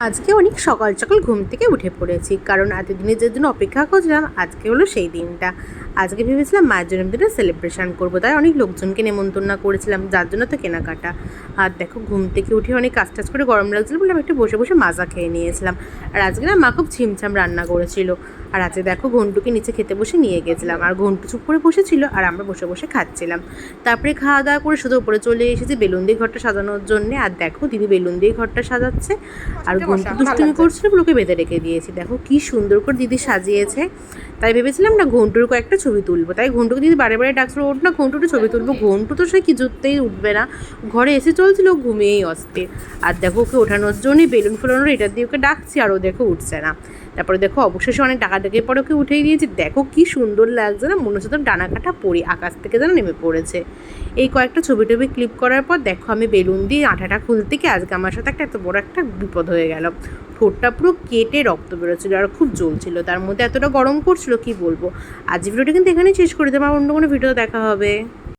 আজকে অনেক সকাল সকাল ঘুম থেকে উঠে পড়েছি, কারণ এতদিনের যে জন্য অপেক্ষা করছিলাম, আজকে হলো সেই দিনটা। আজকে ভেবেছিলাম মায়ের জন্মদিনের সেলিব্রেশন করব। তাই অনেক লোকজনকে নেমন্তন্ন করেছিলাম যার জন্য তো কেনাকাটা। আর দেখো ঘুম থেকে উঠে অনেক কাজ টাজ করে গরম লাগছিল বলে আমি একটু বসে বসে মাজা খেয়ে নিয়েছিলাম। আর আজকে না মা খুব ছিমছাম রান্না করেছিল। আর আজকে দেখো ঘন্টুকে নিচে খেতে বসে নিয়ে গেছিলাম। আর ঘন্টু চুপ করে বসেছিল আর আমরা বসে বসে খাচ্ছিলাম। তারপরে খাওয়া দাওয়া করে শুধু উপরে চলে এসেছি বেলুন দিয়ে ঘরটা সাজানোর জন্য। আর দেখো দিদি বেলুন দিয়ে ঘরটা সাজাচ্ছে। আর ঘন্টু দুষ্টুমি করছিল ওগুলোকে বেঁধে রেখে দিয়েছি। দেখো কি সুন্দর করে দিদি সাজিয়েছে। তাই ভেবেছিলাম না ঘন্টুর কয়েকটা ছবি তুলবো। তাই ঘন্টুকে যদি বারে বারে ডাকছিল, ওঠ না ঘন্টুটা ছবি তুলবো। ঘন্টু তো সে কিছুতেই উঠবে না। ঘরে এসে চলছিল ঘুমিয়েই অস্তে আর দেখো ওকে ওঠানোর জন্যই বেলুন ফোলানোর এটা দিয়ে ওকে ডাকছি, আর ও দেখো উঠছে না। তারপরে দেখো অবশেষে অনেক টাকা ডেকে পরে ওকে উঠেই দিয়েছি। দেখো কি সুন্দর লাগছে না, মনে হচ্ছে তো ডানা কাটা পড়ি, আকাশ থেকে যেন নেমে পড়েছে। এই কয়েকটা ছবি টবি ক্লিপ করার পর দেখো আমি বেলুন দিয়ে আঠাটা খুলতে কি আজকে আমার সাথে একটা এত বড় একটা বিপদ হয়ে গেল। ঠোঁটটা পুরো কেটে রক্ত বেরোচ্ছিল আর খুব জ্বলছিল। তার মধ্যে এতটা গরম করছিল কি বলব? আজ ভিডিওটা কিন্তু এখানেই শেষ করে দেবো। আমার অন্য কোনো ভিডিও দেখা হবে।